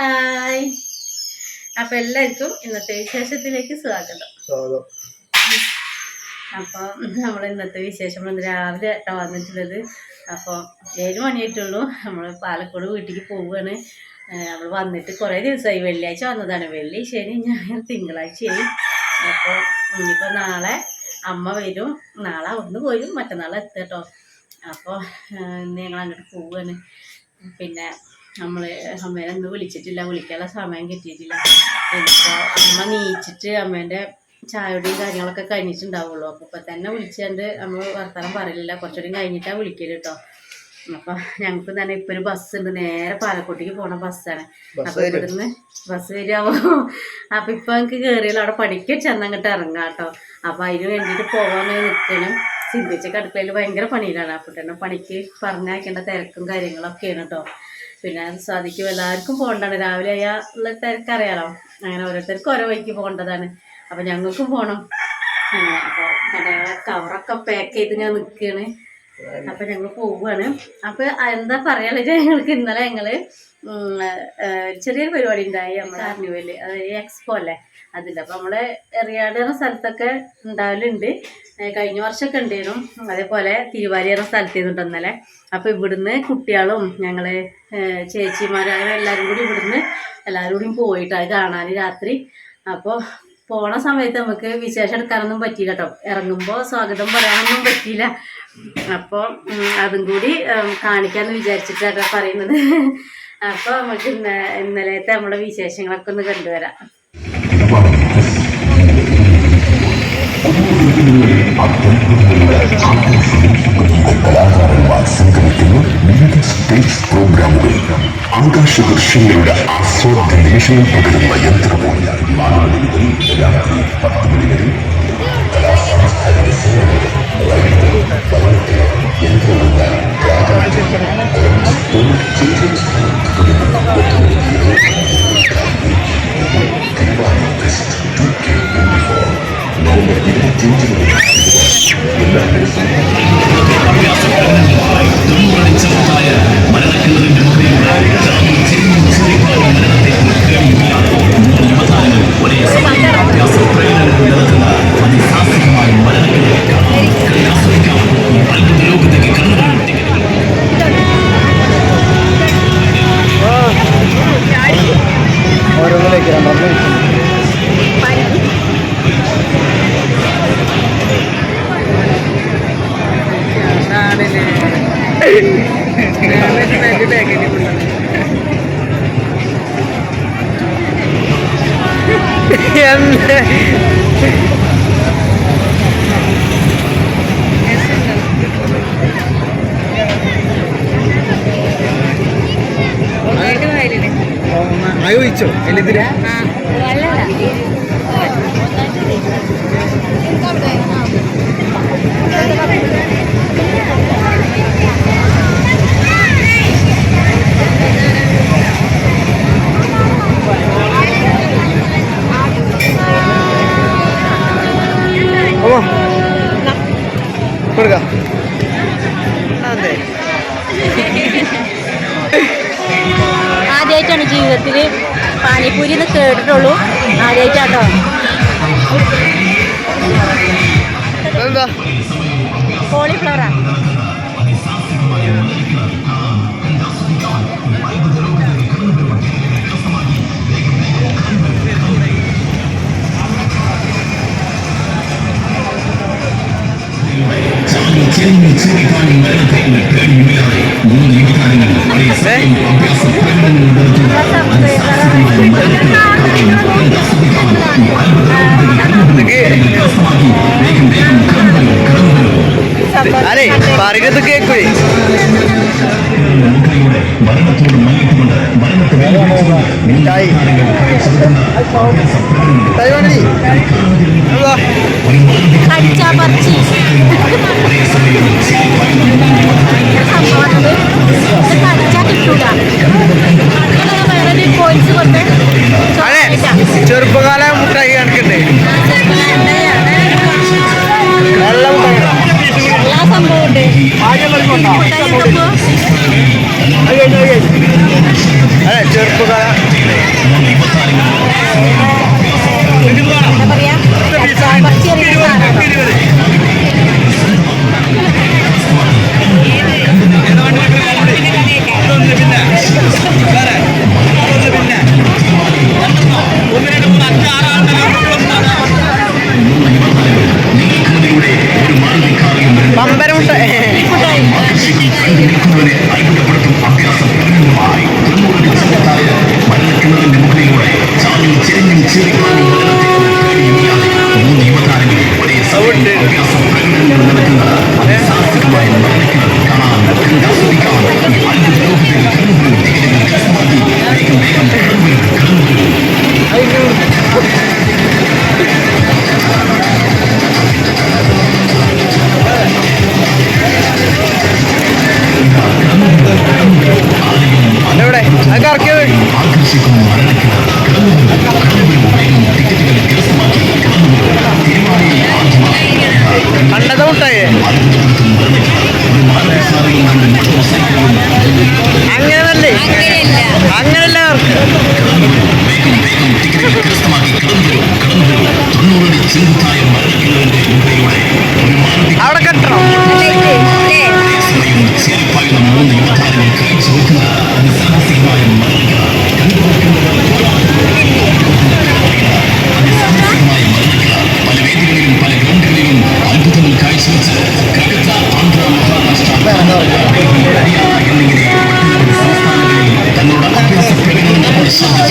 Hi. അപ്പൊ എല്ലാവർക്കും ഇന്നത്തെ വിശേഷത്തിലേക്ക് സ്വാഗതം. അപ്പോൾ നമ്മൾ ഇന്നത്തെ വിശേഷം ഇന്ന് രാവിലെ ഏട്ടാ വന്നിട്ടുള്ളത്. അപ്പോൾ ഏഴ് മണിയായിട്ടുള്ളൂ. നമ്മൾ പാലക്കോട് വീട്ടിലേക്ക് പോവുകയാണ്. നമ്മൾ വന്നിട്ട് കുറേ ദിവസമായി. വെള്ളിയാഴ്ച വന്നതാണ്. വെള്ളി ശനി ഞായർ തിങ്കളാഴ്ചയായി. അപ്പോൾ ഇനിയിപ്പോൾ നാളെ അമ്മ വരും. നാളെ അവിടുന്ന് പോരും. മറ്റന്നാൾ എത്തും കേട്ടോ. അപ്പോൾ ഇന്ന് ഞങ്ങൾ അങ്ങോട്ട് പോവുകയാണ്. പിന്നെ നമ്മൾ അമ്മേനെ ഒന്ന് വിളിച്ചിട്ടില്ല വിളിക്കാനുള്ള സമയം കിട്ടിയിട്ടില്ല. ഇപ്പോൾ അമ്മ നീച്ചിട്ട് അമ്മേന്റെ ചായയുടെയും കാര്യങ്ങളൊക്കെ കഴിഞ്ഞിട്ടുണ്ടാവുള്ളൂ. അപ്പോൾ ഇപ്പം തന്നെ വിളിച്ചുകൊണ്ട് നമ്മൾ വർത്തമാനം പറയില്ല കുറച്ചുകൂടി കഴിഞ്ഞിട്ടാണ് വിളിക്കൽ കേട്ടോ അപ്പോൾ ഞങ്ങൾക്ക് തന്നെ ഇപ്പം ഒരു ബസ് ഉണ്ട്. നേരെ പാലക്കോട്ടേക്ക് പോണ ബസ്സാണ് അപ്പം. ഇവിടുന്ന് ബസ് വരികയാവോ അപ്പോൾ ഇപ്പം എനിക്ക് കയറിയാലോ അവിടെ പഠിക്കാൻ ചെന്നങ്ങട്ട് ഇറങ്ങാം കേട്ടോ അപ്പോൾ അതിന് വേണ്ടിയിട്ട് പോകാൻ നിൽക്കണം ചിന്തിച്ച അടുക്കളയിൽ ഭയങ്കര പണിയിലാണ്. അപ്പം തന്നെ പണിക്ക് പറഞ്ഞയക്കേണ്ട തിരക്കും കാര്യങ്ങളൊക്കെയാണ് കേട്ടോ പിന്നെ അത് സാധിക്കും എല്ലാവർക്കും പോകേണ്ടതാണ് രാവിലെ ആയാൽ ഉള്ള തിരക്കറിയാലോ അങ്ങനെ ഓരോരുത്തർക്കും ഓരോ വഴിക്ക് പോകേണ്ടതാണ്. അപ്പം ഞങ്ങൾക്കും പോകണം അപ്പോൾ കവറൊക്കെ പാക്ക് ചെയ്ത് ഞാൻ നിൽക്കുകയാണ് അപ്പം ഞങ്ങൾ പോവുകയാണ് അപ്പോൾ എന്താ പറയാന്ന് ഞങ്ങൾക്ക് ഇന്നലെ ഏഹ്, ചെറിയൊരു പരിപാടി ഉണ്ടായി നമ്മുടെ കാർണിവൽ അത് എക്സ്പോ അല്ലേ? അതിന്റെ അപ്പൊ നമ്മുടെ എറിയാട് എന്ന സ്ഥലത്തൊക്കെ ഉണ്ടാവലുണ്ട്. കഴിഞ്ഞ വർഷമൊക്കെ ഉണ്ടായിരുന്നു. അതേപോലെ തിരുവാലി എന്ന സ്ഥലത്ത് ചെയ്തിട്ട് ഇന്നലെ. അപ്പൊ ഇവിടുന്ന് കുട്ടികളും ഞങ്ങൾ ഏഹ്, ചേച്ചിമാരും അങ്ങനെ എല്ലാവരും കൂടി ഇവിടുന്ന് എല്ലാവരും കൂടി പോയിട്ട് അത് കാണാൻ രാത്രി. അപ്പോൾ പോണ സമയത്ത് നമുക്ക് വിശേഷം എടുക്കാനൊന്നും പറ്റിയില്ല കേട്ടോ. ഇറങ്ങുമ്പോൾ സ്വാഗതം പറയാനൊന്നും പറ്റിയില്ല. അപ്പോൾ അതും കൂടി കാണിക്കാമെന്ന് വിചാരിച്ചിട്ടാണ് പറയുന്നത്. അപ്പോൾ നമുക്ക് ഇന്ന ഇന്നലത്തെ നമ്മുടെ വിശേഷങ്ങളൊക്കെ ഒന്ന് കണ്ടുവരാം. കലാകാരന്മാർ സംഘടിക്കുന്ന വിവിധ സ്റ്റേജ് പ്രോഗ്രാമുകൾ ആകാശ ദൃശ്യങ്ങളുടെ ആസ്വാദ്യ നിമിഷങ്ങൾ പകരുന്ന യന്ത്രമോ നാല് മണി മുതൽ രാത്രി പത്ത് മണി വരെ കലാസംസ്ഥയുടെ സേവനങ്ങൾ നവംബർ ഇരുപത്തിയഞ്ച് മുതൽ എല്ലാ ദിവസവും ആയോചിച്ചോ എല്ലിതിരെ കൊടുക്കാം. ആദ്യമായിട്ടാണ് ജീവിതത്തിൽ പാനിപ്പൂരി എന്ന് കേട്ടിട്ടുള്ളൂ. ആദ്യമായിട്ടാട്ടോ City County. മിഠായി മിഠായി വേണേ എന്താ കടിച്ചാ പറിച്ച് കടിച്ചാ കിട്ടൂല ചെറുപ്പകാല അതെ ചെറുപ്പകാല എന്താ പറയാ?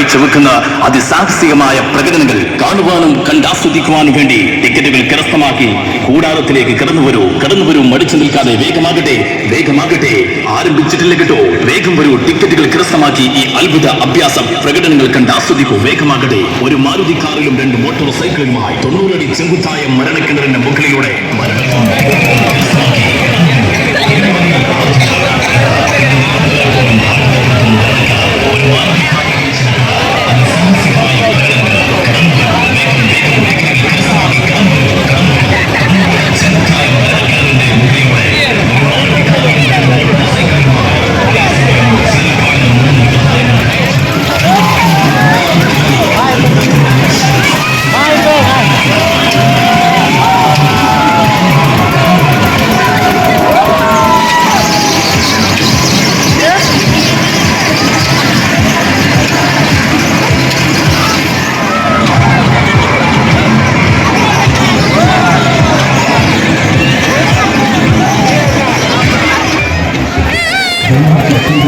കാഴ്ചവെക്കുന്ന അതിസാഹസികമായ പ്രകടനങ്ങൾ കാണുവാനും കണ്ടാസ്വദിക്കുവാനും വേണ്ടി ടിക്കറ്റുകൾ കരസ്ഥമാക്കി കൂടാരത്തിലേക്ക് കടന്നുവരൂ കടന്നുവരൂ മടിച്ചു നിൽക്കാതെ വേഗമാകട്ടെ വേഗമാകട്ടെ. ആരംഭിച്ചിട്ടില്ല കേട്ടോ. വേഗം വരൂ ടിക്കറ്റുകൾ കരസ്ഥമാക്കി ഈ അത്ഭുത അഭ്യാസം. പ്രകടനങ്ങൾ കണ്ടാസ്വദിക്കൂ വേഗമാകട്ടെ. ഒരു മാരുതി കാറിലും രണ്ട് മോട്ടോർ സൈക്കിളുമായി തൊണ്ണൂറടി ചെങ്കുത്തായ മരണക്കിണറിന്റെ മുകളിലൂടെ മരണം.